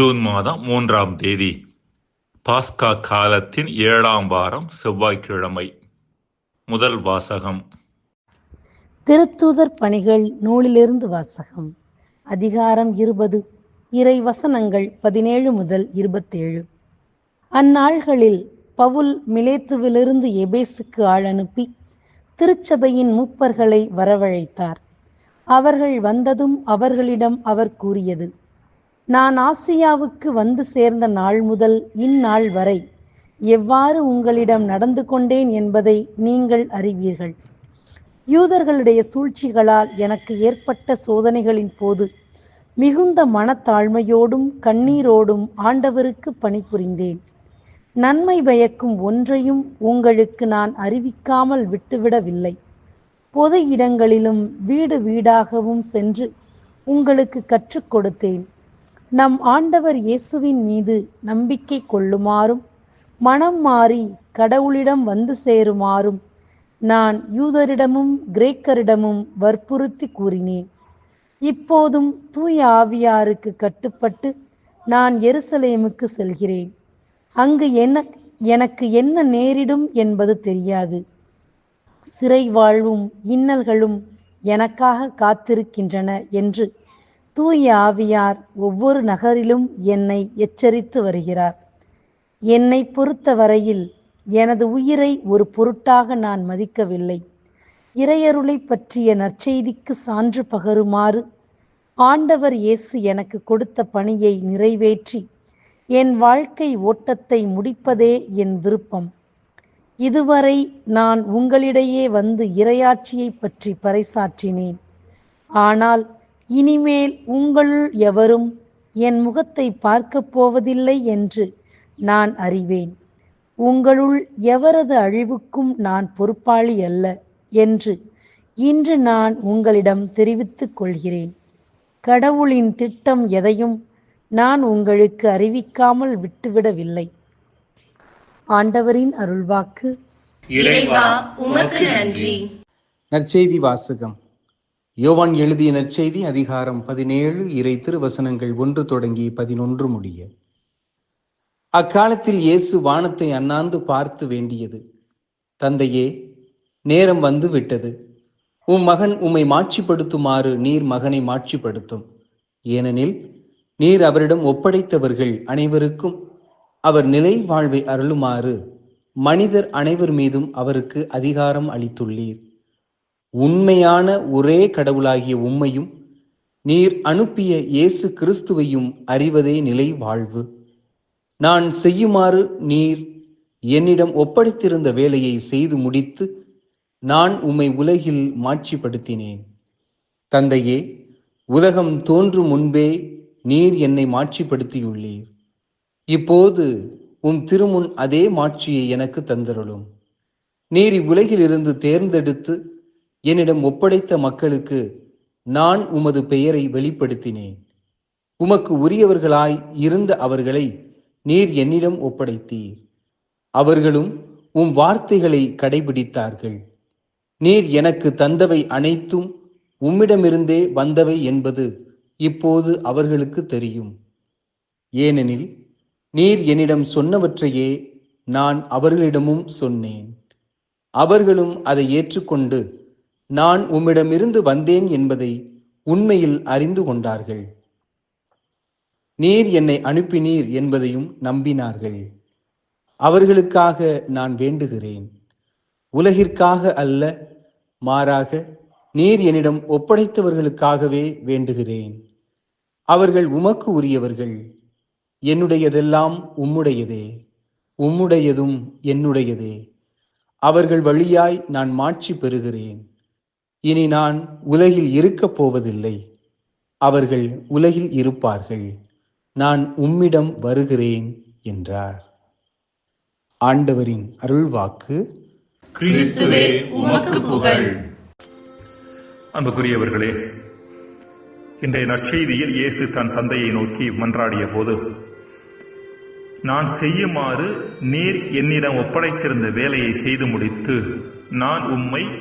June மாதம் மூன்றாம் தேதி பாஸ்கா காலத்தின் ஏழாம் வாரம் செவ்வாய்க்கிழமை. முதல் வாசகம். திருத்தூதர் பணிகள் நூலிலிருந்து வாசகம். அதிகாரம் இருபது இறை வசனங்கள் பதினேழு முதல் இருபத்தேழு. அந்நாள்களில் பவுல் மிலேத்துவிலிருந்து எபேசுக்கு ஆள் அனுப்பி திருச்சபையின் மூப்பர்களை வரவழைத்தார். அவர்கள் வந்ததும் அவர்களிடம் அவர் கூறியது நான் ஆசியாவுக்கு வந்து சேர்ந்த நாள் முதல் இந்நாள் வரை எவ்வாறு உங்களிடம் நடந்து கொண்டேன் என்பதை நீங்கள் அறிவீர்கள். யூதர்களுடைய சூழ்ச்சிகளால் எனக்கு ஏற்பட்ட சோதனைகளின் போது மிகுந்த மனத்தாழ்மையோடும் கண்ணீரோடும் ஆண்டவருக்கு பணிபுரிந்தேன். நன்மை பயக்கும் ஒன்றையும் உங்களுக்கு நான் அறிவிக்காமல் விட்டுவிடவில்லை. பொது இடங்களிலும் வீடு வீடாகவும் சென்று உங்களுக்கு கற்றுக் கொடுத்தேன். நம் ஆண்டவர் இயேசுவின் மீது நம்பிக்கை கொள்ளுமாறும் மனம் மாறி கடவுளிடம் வந்து சேருமாறும் நான் யூதரிடமும் கிரேக்கரிடமும் வற்புறுத்தி கூறினேன். இப்போதும் தூய ஆவியாருக்கு கட்டுப்பட்டு நான் எருசலேமுக்கு செல்கிறேன். அங்கு என்ன எனக்கு என்ன நேரிடும் என்பது தெரியாது. சிறை வாழ்வும் இன்னல்களும் எனக்காக காத்திருக்கின்றன என்று தூய ஆவியார் ஒவ்வொரு நகரிலும் என்னை எச்சரித்து வருகிறார். என்னை பொறுத்தவரையில் எனது உயிரை ஒரு பொருட்டாக நான் மதிக்கவில்லை. இறையருளை பற்றிய நற்செய்திக்கு சான்று பகருமாறு ஆண்டவர் இயேசு எனக்கு கொடுத்த பணியை நிறைவேற்றி என் வாழ்க்கை ஓட்டத்தை முடிப்பதே என் விருப்பம். இதுவரை நான் உங்களிடையே வந்து இரையாட்சியை பற்றி பறைசாற்றினேன். ஆனால் இனிமேல் உங்களுள் எவரும் என் முகத்தை பார்க்கப் போவதில்லை என்று நான் அறிவேன். உங்களுள் எவரது அழிவுக்கும் நான் பொறுப்பாளி அல்ல என்று இன்று நான் உங்களிடம் தெரிவித்துக் கொள்கிறேன். கடவுளின் திட்டம் எதையும் நான் உங்களுக்கு அறிவிக்காமல் விட்டுவிடவில்லை. ஆண்டவரின் அருள்வாக்கு. இறைவா உமக்கு நன்றி. நற்செய்தி வாசகம். யோவான் எழுதிய நற்செய்தி அதிகாரம் பதினேழு இறை திருவசனங்கள் ஒன்று தொடங்கி பதினொன்று முடிய. அக்காலத்தில் இயேசு வானத்தை அண்ணாந்து பார்த்து வேண்டியது. தந்தையே நேரம் வந்து விட்டது. உம் மகன் உம்மை மாட்சிப்படுத்துமாறு நீர் மகனை மாட்சிப்படுத்தும். ஏனெனில் நீர் அவரிடம் ஒப்படைத்தவர்கள் அனைவருக்கும் அவர் நிலை வாழ்வை அருளுமாறு மனிதர் அனைவர் மீதும் அவருக்கு அதிகாரம் அளித்துள்ளீர். உண்மையான ஒரே கடவுளாகிய உம்மையும் நீர் அனுப்பிய இயேசு கிறிஸ்துவையும் அறிவதே நிலை வாழ்வு. நான் செய்யுமாறு நீர் என்னிடம் ஒப்படைத்திருந்த வேலையை செய்து முடித்து நான் உம்மை உலகில் மாட்சிப்படுத்தினேன். தந்தையே உலகம் தோன்றும் முன்பே நீர் என்னை மாட்சிப்படுத்தியுள்ளீர். இப்போது உம் திருமுன் அதே மாட்சியை எனக்கு தந்தருளும். நீர் இவ்வுலகில் இருந்து தேர்ந்தெடுத்து என்னிடம் ஒப்படைத்த மக்களுக்கு நான் உமது பெயரை வெளிப்படுத்தினேன். உமக்கு உரியவர்களாய் இருந்த அவர்களை நீர் என்னிடம் ஒப்படைத்தீர். அவர்களும் உம் வார்த்தைகளை கடைபிடித்தார்கள். நீர் எனக்கு தந்தவை அனைத்தும் உம்மிடமிருந்தே வந்தவை என்பது இப்போது அவர்களுக்கு தெரியும். ஏனெனில் நீர் என்னிடம் சொன்னவற்றையே நான் அவர்களிடமும் சொன்னேன். அவர்களும் அதை ஏற்றுக்கொண்டு நான் உம்மிடமிருந்து வந்தேன் என்பதை உண்மையில் அறிந்து கொண்டார்கள். நீர் என்னை அனுப்பினீர் என்பதையும் நம்பினார்கள். அவர்களுக்காக நான் வேண்டுகிறேன். உலகிற்காக அல்ல மாறாக நீர் என்னிடம் ஒப்படைத்தவர்களுக்காகவே வேண்டுகிறேன். அவர்கள் உமக்கு உரியவர்கள். என்னுடையதெல்லாம் உம்முடையதே. உம்முடையதும் என்னுடையதே. அவர்கள் வழியாய் நான் மாட்சி பெறுகிறேன். இனி நான் உலகில் இருக்கப் போவதில்லை. அவர்கள் உலகில் இருப்பார்கள். நான் உம்மிடம் வருகிறேன் என்றார். ஆண்டவரின் அருள்வாக்கு. கிறிஸ்துவே உமக்கு புகழ். அன்புக்குரியவர்களே இன்றைய நற்செய்தியில் இயேசு தன் தந்தையை நோக்கி மன்றாடிய போது நான் செய்யுமாறு நீர் என்னிடம் ஒப்படைத்திருந்த வேலையை செய்து முடித்து நான் உம்மை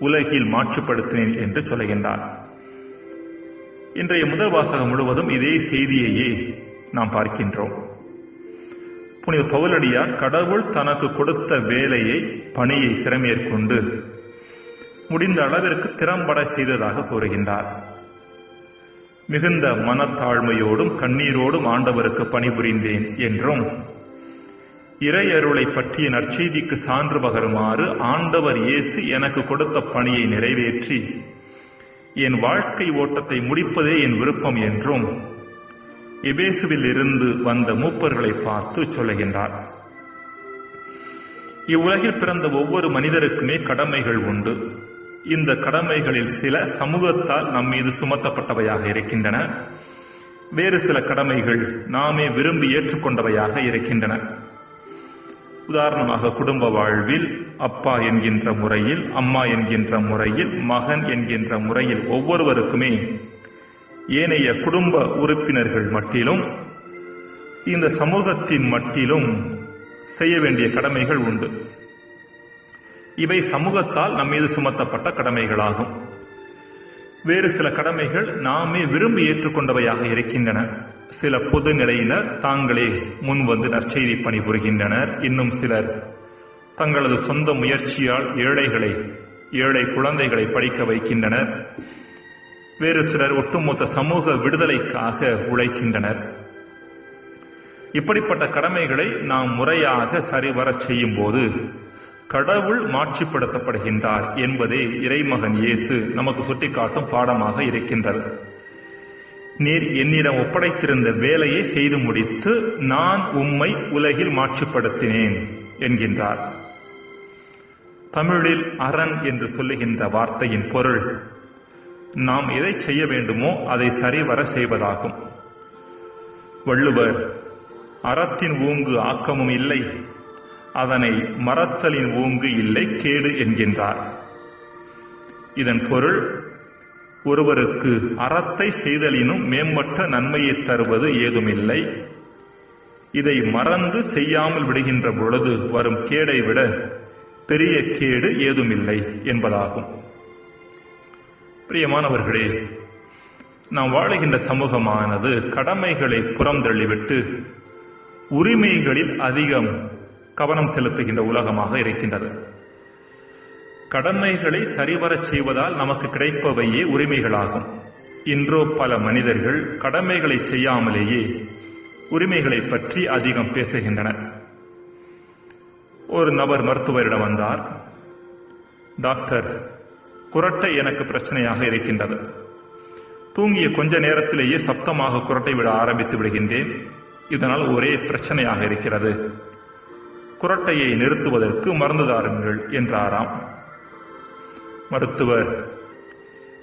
உலகில் மாற்றுப்படுத்தினேன் என்று சொல்லுகின்றார் இன்றைய முதல் வாசகம் முழுவதும் இதே செய்தியையே நாம் பார்க்கின்றோம். புனித பவுலடியார் கடவுள் தனக்கு கொடுத்த வேலையை பணியை சிறமேற்கொண்டு முடிந்த அளவிற்கு திறம்பட செய்ததாக கூறுகின்றார். மிகுந்த மனத்தாழ்மையோடும் கண்ணீரோடும் ஆண்டவருக்கு பணிபுரிந்தேன் என்றும் இறையருளை பற்றிய நற்செய்திக்கு சான்று பகருமாறு ஆண்டவர் இயேசு எனக்கு கொடுத்த பணியை நிறைவேற்றி என் வாழ்க்கை ஓட்டத்தை முடிப்பதே என் விருப்பம் என்றும் எபேசுவில் இருந்து வந்த மூப்பர்களை பார்த்து சொல்லுகின்றார். இவ்வுலகில் பிறந்த ஒவ்வொரு மனிதருக்குமே கடமைகள் உண்டு. இந்த கடமைகளில் சில சமூகத்தால் நம் மீது சுமத்தப்பட்டவையாக இருக்கின்றன. வேறு சில கடமைகள் நாமே விரும்பி ஏற்றுக்கொண்டவையாக இருக்கின்றன. உதாரணமாக குடும்ப வாழ்வில் அப்பா என்கின்ற முறையில் அம்மா என்கின்ற முறையில் மகன் என்கின்ற முறையில் ஒவ்வொருவருக்குமே ஏனைய குடும்ப உறுப்பினர்கள் மட்டிலும் இந்த சமூகத்தின் மட்டிலும் செய்ய வேண்டிய கடமைகள் உண்டு. இவை சமூகத்தால் நம் மீது சுமத்தப்பட்ட கடமைகளாகும். வேறு சில கடமைகள் நாமே விரும்பி ஏற்றுக்கொண்டவையாக இருக்கின்றன. சில பொது நிலையினர் தாங்களே முன் வந்து நற்செய்தி பணிபுரிகின்றனர். இன்னும் சிலர் தங்களது சொந்த முயற்சியால் ஏழைகளை ஏழை குழந்தைகளை படிக்க வைக்கின்றனர். வேறு சிலர் ஒட்டுமொத்த சமூக விடுதலைக்காக உழைக்கின்றனர். இப்படிப்பட்ட கடமைகளை நாம் முறையாக சரிவரச் செய்யும் போது கடவுள் மாட்சிப்படுத்தப்படுகின்றார் என்பதே இறைமகன் இயேசு நமக்கு சுட்டிக்காட்டும் பாடமாக இருக்கின்றது. நீர் என்னிடம் ஒப்படைத்திருந்த வேலையை செய்து முடித்து நான் உம்மை உலகில் மாட்சிப்படுத்தினேன் என்கின்றார். தமிழில் அரண் என்று சொல்லுகின்ற வார்த்தையின் பொருள் நாம் எதை செய்ய வேண்டுமோ அதை சரிவர செய்வதாகும். வள்ளுவர் அறத்தின் ஊங்கு ஆக்கமும் இல்லை அதனை மறத்தலின் ஊங்கு இல்லை கேடு என்கின்றார். இதன் பொருள் ஒருவருக்கு அறத்தை செய்தலினும் மேம்பட்ட நன்மையை தருவது ஏதுமில்லை. இதை மறந்து செய்யாமல் விடுகின்ற பொழுது வரும் கேடை விட பெரிய கேடு ஏதுமில்லை என்பதாகும். பிரியமானவர்களே நாம் வாழுகின்ற சமூகமானது கடமைகளை புறந்தள்ளிவிட்டு உரிமைகளில் அதிகம் கவனம் செலுத்துகின்ற உலகமாக இருக்கின்றது. கடமைகளை சரிவரச் செய்வதால் நமக்கு கிடைப்பவையே உரிமைகளாகும். இன்றோ பல மனிதர்கள் கடமைகளை செய்யாமலேயே உரிமைகளை பற்றி அதிகம் பேசுகின்றனர். ஒரு நபர் மருத்துவரிடம் வந்தார். டாக்டர் குரட்டை எனக்கு பிரச்சனையாக இருக்கின்றது. தூங்கிய கொஞ்ச நேரத்திலேயே சப்தமாக குரட்டை விட ஆரம்பித்து விடுகின்றேன். இதனால் ஒரே பிரச்சனையாக இருக்கிறது. குரட்டையை நிறுத்துவதற்கு மருந்து தாருங்கள் என்றாராம். மருத்துவர்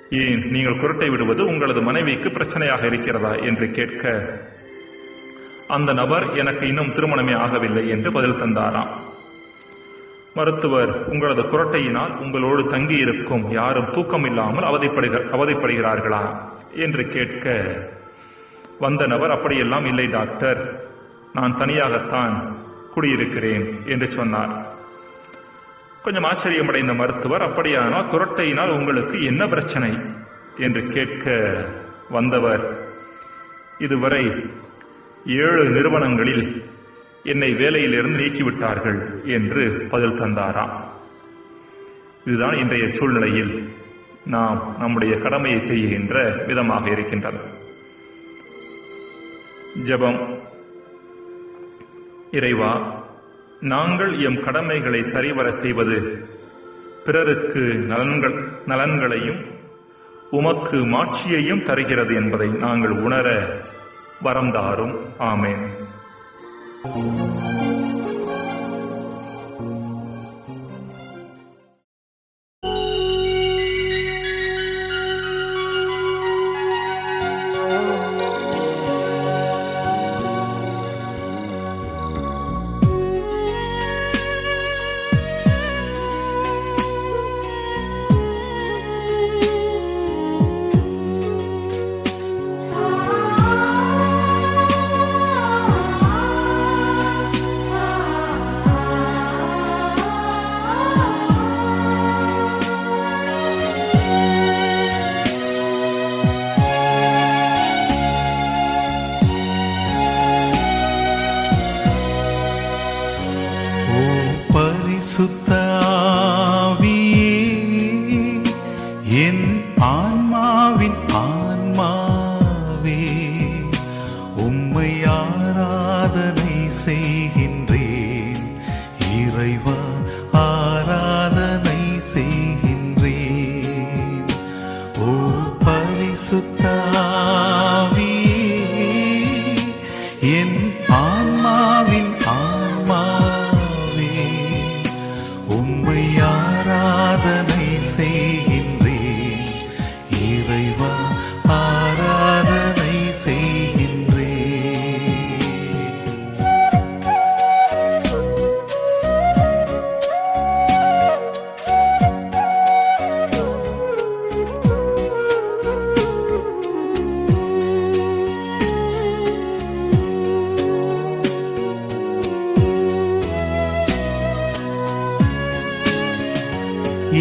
ஏன் நீங்கள் குரட்டை விடுவது உங்களது மனைவிக்கு பிரச்சனையாக இருக்கிறதா என்று கேட்க அந்த நபர் எனக்கு இன்னும் திருமணமே ஆகவில்லை என்று பதில் தந்தாராம். மருத்துவர் உங்களது குரட்டையினால் உங்களோடு தங்கியிருக்கும் யாரும் தூக்கம் இல்லாமல் அவதிப்படுகிற அவதிப்படுகிறார்களா என்று கேட்க வந்த நபர் அப்படியெல்லாம் இல்லை டாக்டர். நான் தனியாகத்தான் குடியிருக்கிறேன் என்று சொன்னார். கொஞ்சம் ஆச்சரியமடைந்த மருத்துவர் அப்படியானால் குரட்டையினால் உங்களுக்கு என்ன பிரச்சனை? என்று கேட்க வந்தவர் இதுவரை ஏழு நிறுவனங்களில் என்னை வேலையிலிருந்து நீக்கிவிட்டார்கள் என்று பதில் தந்தாராம். இதுதான் இன்றைய சூழ்நிலையில் நாம் நம்முடைய கடமையை செய்கின்ற விதமாக இருக்கின்றது. ஜெபம் இறைவா நாங்கள் எம் கடமைகளை சரிவர செய்வது பிறருக்கு நலன்கள் நலன்களையும் உமக்கு மாட்சியையும் தருகிறது என்பதை நாங்கள் உணர வரம் தாரும் ஆமேன்.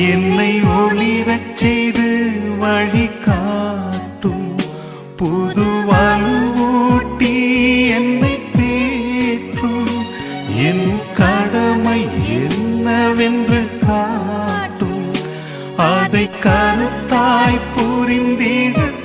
என்னை ஒளிரச் செய்து வழி காட்டும் புது வலுவூட்டி என்னை தேற்றும் என் கடமை என்னவென்று காட்டும். அதை கருத்தாய் புரிந்தீர்கள்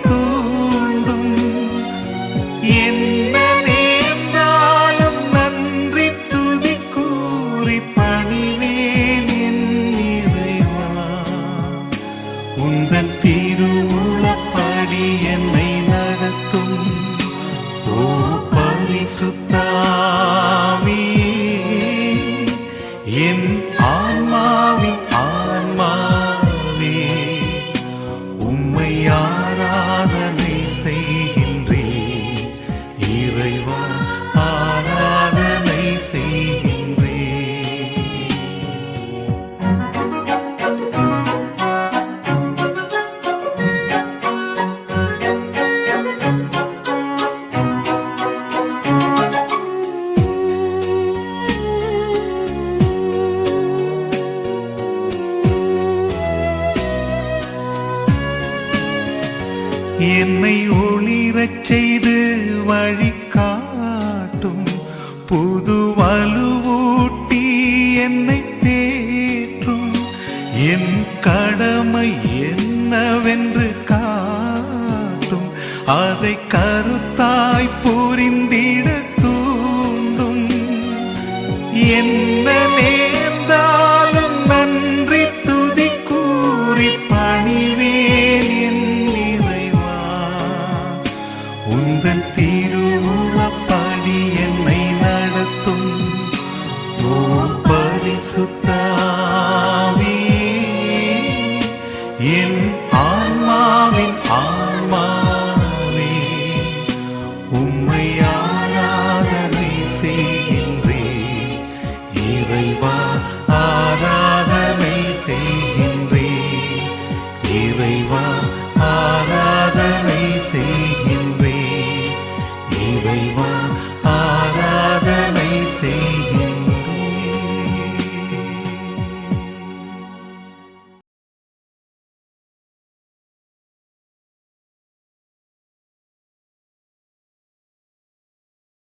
என்னை ஒளிரச் செய்து வழி புது வலுவூட்டி என்னை தேற்றும். என் கடமை என்னவென்று காட்டும். அதை கருத்தாய் Oh.